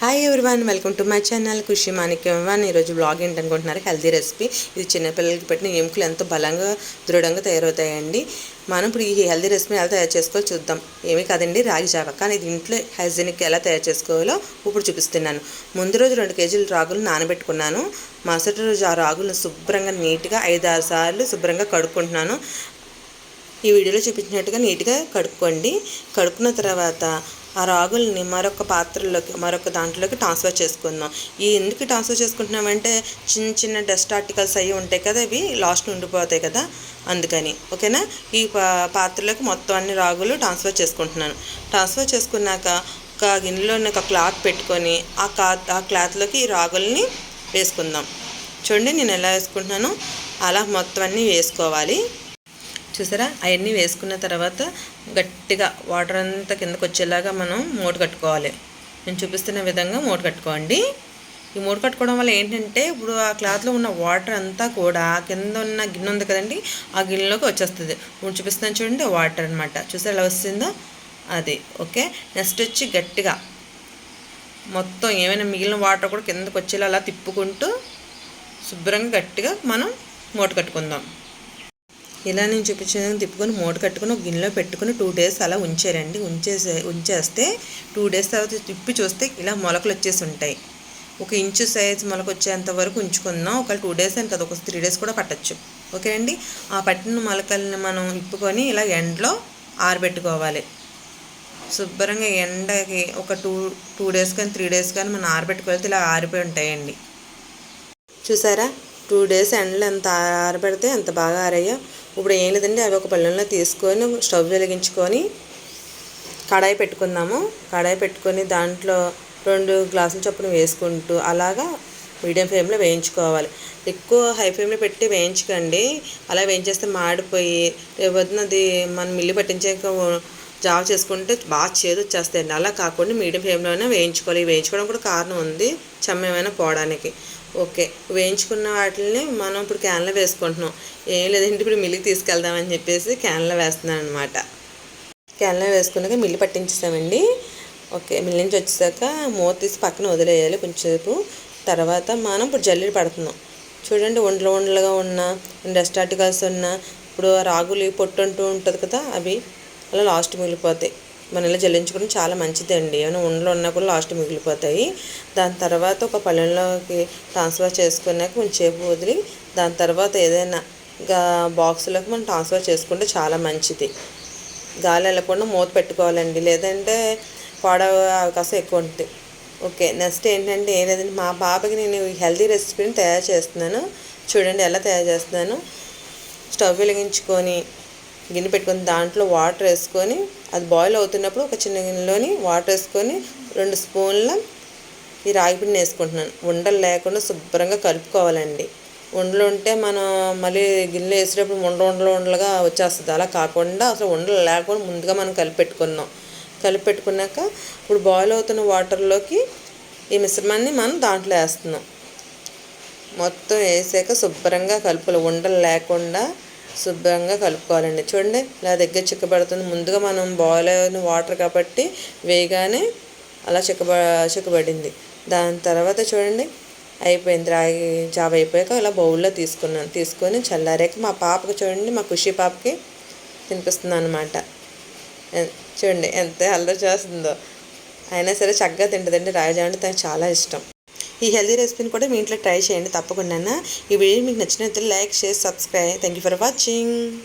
Hi everyone welcome to my channel Khushi మాణిక్యవన్ ఈరోజు blog ఏంటనుకుంటున్నారు? Healthy recipe ఇది చిన్నపిల్లలకి పెట్టిన ఎముకలు ఎంతో బలంగా దృఢంగా తయారవుతాయండి. మనం ఇప్పుడు ఈ హెల్దీ రెసిపీ ఎలా తయారు చేసుకోవాలో చూద్దాం. ఏమీ కాదండి రాగి జావ. కానీ ఇది ఇంట్లో హైజీనిక్ ఎలా తయారు చేసుకోవాలో ఇప్పుడు చూపిస్తున్నాను. ముందు రోజు రెండు కేజీలు రాగులు నానబెట్టుకున్నాను. మరుసటి రోజు ఆ రాగులను శుభ్రంగా నీట్గా ఐదు ఆరు సార్లు శుభ్రంగా కడుక్కుంటున్నాను. ఈ వీడియోలో చూపించినట్టుగా నీట్గా కడుక్కోండి. కడుక్కున్న తర్వాత ఆ రాగుల్ని మరొక పాత్రలోకి మరొక దాంట్లోకి ట్రాన్స్ఫర్ చేసుకుందాం. ఈ ఎందుకు ట్రాన్స్ఫర్ చేసుకుంటున్నామంటే చిన్న చిన్న డస్ట్ ఆర్టికల్స్ అవి ఉంటాయి కదా ఇవి లాస్ట్ ఉండిపోతాయి కదా అందుకని. ఓకేనా? ఈ పాత్రలోకి మొత్తం అన్ని రాగులు ట్రాన్స్ఫర్ చేసుకుంటున్నాను. ట్రాన్స్ఫర్ చేసుకున్నాక ఒక గిన్నెలో ఒక క్లాత్ పెట్టుకొని ఆ క్లాత్ ఆ క్లాత్లోకి ఈ రాగుల్ని వేసుకుందాం. చూడండి నేను ఎలా వేసుకుంటున్నాను? అలా మొత్తం అన్నీ వేసుకోవాలి. చూసారా? అవన్నీ వేసుకున్న తర్వాత గట్టిగా వాటర్ అంతా కిందకు వచ్చేలాగా మనం మూట కట్టుకోవాలి. నేను చూపిస్తున్న విధంగా మూట కట్టుకోండి. ఈ మూట కట్టుకోవడం వల్ల ఏంటంటే ఇప్పుడు ఆ క్లాత్లో ఉన్న వాటర్ అంతా కూడా కింద ఉన్న గిన్నె ఉంది కదండి ఆ గిన్నెలోకి వచ్చేస్తుంది. ఇప్పుడు చూపిస్తున్నాను చూడండి వాటర్ అనమాట చూసారా ఎలా వస్తుందో? అది ఓకే? నెక్స్ట్ వచ్చి గట్టిగా మొత్తం ఏమైనా మిగిలిన వాటర్ కూడా కిందకు వచ్చేలా అలా తిప్పుకుంటూ శుభ్రంగా గట్టిగా మనం మూట కట్టుకుందాం. ఇలా నేను చూపించిన తిప్పుకొని మూట కట్టుకుని ఒక గిన్నెలో పెట్టుకుని టూ డేస్ అలా ఉంచారండి. ఉంచేసే ఉంచేస్తే టూ డేస్ తర్వాత తిప్పి చూస్తే ఇలా మొలకలు వచ్చేసి ఉంటాయి. ఒక ఇంచు సైజ్ మొలక వచ్చేంత వరకు ఉంచుకుందాం. ఒక టూ డేస్ అని కదా ఒక త్రీ డేస్ కూడా పట్టచ్చు. ఓకే అండి? ఆ పట్టిన మొలకల్ని మనం ఇప్పుకొని ఇలా ఎండలో ఆరబెట్టుకోవాలి. శుభ్రంగా ఎండకి ఒక టూ టూ డేస్ కానీ త్రీ డేస్ కానీ మనం ఆరబెట్టుకోవాలి. ఇలా ఆరిపోయి ఉంటాయండి. చూసారా? టూ డేస్ ఎండలో ఎంత ఆరబెడితే ఎంత బాగా ఆరయ్యో ఇప్పుడు ఏం లేదండి అవి ఒక పళ్ళెంలో తీసుకొని స్టవ్ వెలిగించుకొని కడాయి పెట్టుకుందాము. కడాయి పెట్టుకొని దాంట్లో రెండు గ్లాసుల చొప్పున వేసుకుంటూ అలాగా మీడియం ఫ్లేమ్లో వేయించుకోవాలి. ఎక్కువ హై ఫ్లేమ్లో పెట్టి వేయించకండి. అలా వేయించేస్తే మాడిపోయి రేపొద్దున అది మనం మిల్లి పట్టించాక జావ చేసుకుంటే బాగా చేదు వచ్చేస్తాయండి. అలా కాకుండా మీడియం ఫ్లేమ్లోనే వేయించుకోవాలి. వేయించుకోవడం కూడా కారణం ఉంది చెమ్మ పోవడానికి. ఓకే. వేయించుకున్న వాటిని మనం ఇప్పుడు క్యాన్లో వేసుకుంటున్నాం. ఏం లేదంటే ఇప్పుడు మిల్లికి తీసుకెళ్దామని చెప్పేసి క్యాన్లో వేస్తున్నాను అనమాట క్యాన్లో వేసుకున్నాక మిల్లి పట్టించేసామండి. ఓకే మిల్లి నుంచి వచ్చేసాక మూత తీసి పక్కన వదిలేయాలి కొంచెంసేపు. తర్వాత మనం ఇప్పుడు జల్లెడ పడుతున్నాం. చూడండి ఉండలు ఉండలుగా ఉన్న డస్ట్ ఆర్టికల్స్ ఉన్న ఇప్పుడు రాగులు పొట్టు అంటూ ఉంటుంది కదా అవి అలా లాస్ట్ మిగిలిపోతాయి. మన ఇలా జల్లించుకోవడం చాలా మంచిదండి. ఏమైనా ఉండలు ఉన్నా కూడా లాస్ట్ మిగిలిపోతాయి. దాని తర్వాత ఒక పళ్ళెంలోకి ట్రాన్స్ఫర్ చేసుకున్నాక కొంచెంసేపు వదిలి దాని తర్వాత ఏదైనా బాక్స్లోకి మనం ట్రాన్స్ఫర్ చేసుకుంటే చాలా మంచిది. గాలి వెళ్ళకుండా మూత పెట్టుకోవాలండి. లేదంటే పాడే అవకాశం ఎక్కువ ఉంటుంది. ఓకే నెక్స్ట్ ఏంటంటే ఏం లేదంటే మా బాబాకి నేను హెల్తీ రెసిపీని తయారు చేస్తున్నాను. చూడండి ఎలా తయారు చేస్తున్నాను. స్టవ్ వెలిగించుకొని గిన్నె పెట్టుకొని దాంట్లో వాటర్ వేసుకొని అది బాయిల్ అవుతున్నప్పుడు ఒక చిన్న గిన్నెలోని వాటర్ వేసుకొని రెండు స్పూన్ల ఈ రాగిపిండిని వేసుకుంటున్నాను. ఉండలు లేకుండా శుభ్రంగా కలుపుకోవాలండి. ఉండలు ఉంటే మనం మళ్ళీ గిన్నె వేసేటప్పుడు ఉండ ఉండలు ఉండలుగా వచ్చేస్తుంది. అలా కాకుండా అసలు ఉండలు లేకుండా ముందుగా మనం కలిపెట్టుకున్నాం కలిపెట్టుకున్నాక ఇప్పుడు బాయిల్ అవుతున్న వాటర్లోకి ఈ మిశ్రమాన్ని మనం దాంట్లో వేస్తున్నాం. మొత్తం వేసాక శుభ్రంగా కలుపులు ఉండలు లేకుండా శుభ్రంగా కలుపుకోవాలండి. చూడండి ఇలా దగ్గర చిక్కబడుతుంది. ముందుగా మనం బాయిల్ అయిన వాటర్ కాబట్టి వేయగానే అలా చిక్కబ చిక్కబడింది. దాని తర్వాత చూడండి అయిపోయింది. రాగి జాబ్ అయిపోయాక అలా బౌల్లో తీసుకున్నాను తీసుకొని చల్లారాక మా పాపకి చూడండి మా ఖుషి పాపకి తినిపిస్తున్నాను అనమాట చూడండి ఎంత అల్లరి చేస్తుందో. అయినా సరే చక్కగా తింటుందండి. రాగి జావ అంటే తనకు చాలా ఇష్టం. ఈ హెల్దీ రెసిపీని కూడా మీ ఇంట్లో ట్రై చేయండి తప్పకుండా ఈ వీడియో మీకు నచ్చినట్లయితే like share subscribe. Thank you for watching